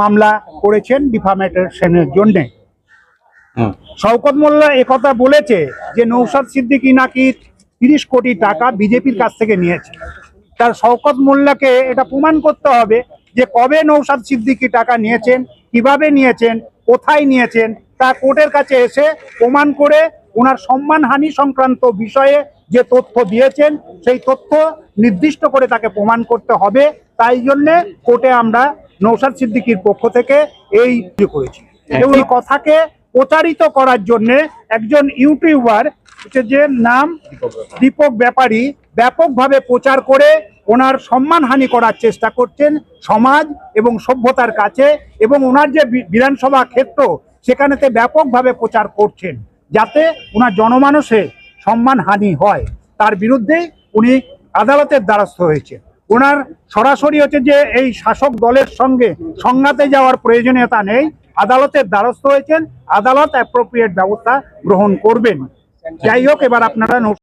মামলা করেছেন ডিফামেটেশনের জন্যে। শওকত মোল্লা একথা বলেছে যে নৌসাদ সিদ্দিকী নাকি তিরিশ কোটি টাকা বিজেপির কাছ থেকে নিয়েছে তার শওকত মোল্লাকে এটা প্রমাণ করতে হবে যে কবে নৌসাদ সিদ্দিকী টাকা নিয়েছেন, কীভাবে নিয়েছেন, কোথায় নিয়েছেন, তা কোর্টের কাছে এসে প্রমাণ করে ওনার সম্মানহানি সংক্রান্ত বিষয়ে যে তথ্য দিয়েছেন, সেই তথ্য নির্দিষ্ট করে তাকে প্রমাণ করতে হবে তাই জন্যে কোর্টে আমরা নৌসাদ সিদ্দিকীর পক্ষ থেকে এই করেছি। এবং এই কথাকে প্রচারিত করার জন্য একজন ইউটিউবার হচ্ছে যে নাম দীপক ব্যাপারী ব্যাপকভাবে প্রচার করে ওনার সম্মানহানি করার চেষ্টা করছেন সমাজ এবং সভ্যতার কাছে এবং ওনার যে বিধানসভা ক্ষেত্র সেখানেতে ব্যাপকভাবে প্রচার করছেন যাতে ওনার জনমানসে সম্মানহানি হয়। তার বিরুদ্ধে উনি আদালতের দ্বারস্থ হয়েছে ওনার সরাসরি হচ্ছে যে এই শাসক দলের সঙ্গে সংঘাতে যাওয়ার প্রয়োজনীয়তা নেই। আদালতের দ্বারস্থ হয়েছেন। আদালত অ্যাপ্রোপ্রিয়েট ব্যবস্থা গ্রহণ করবেন। যাই হোক, এবার আপনারা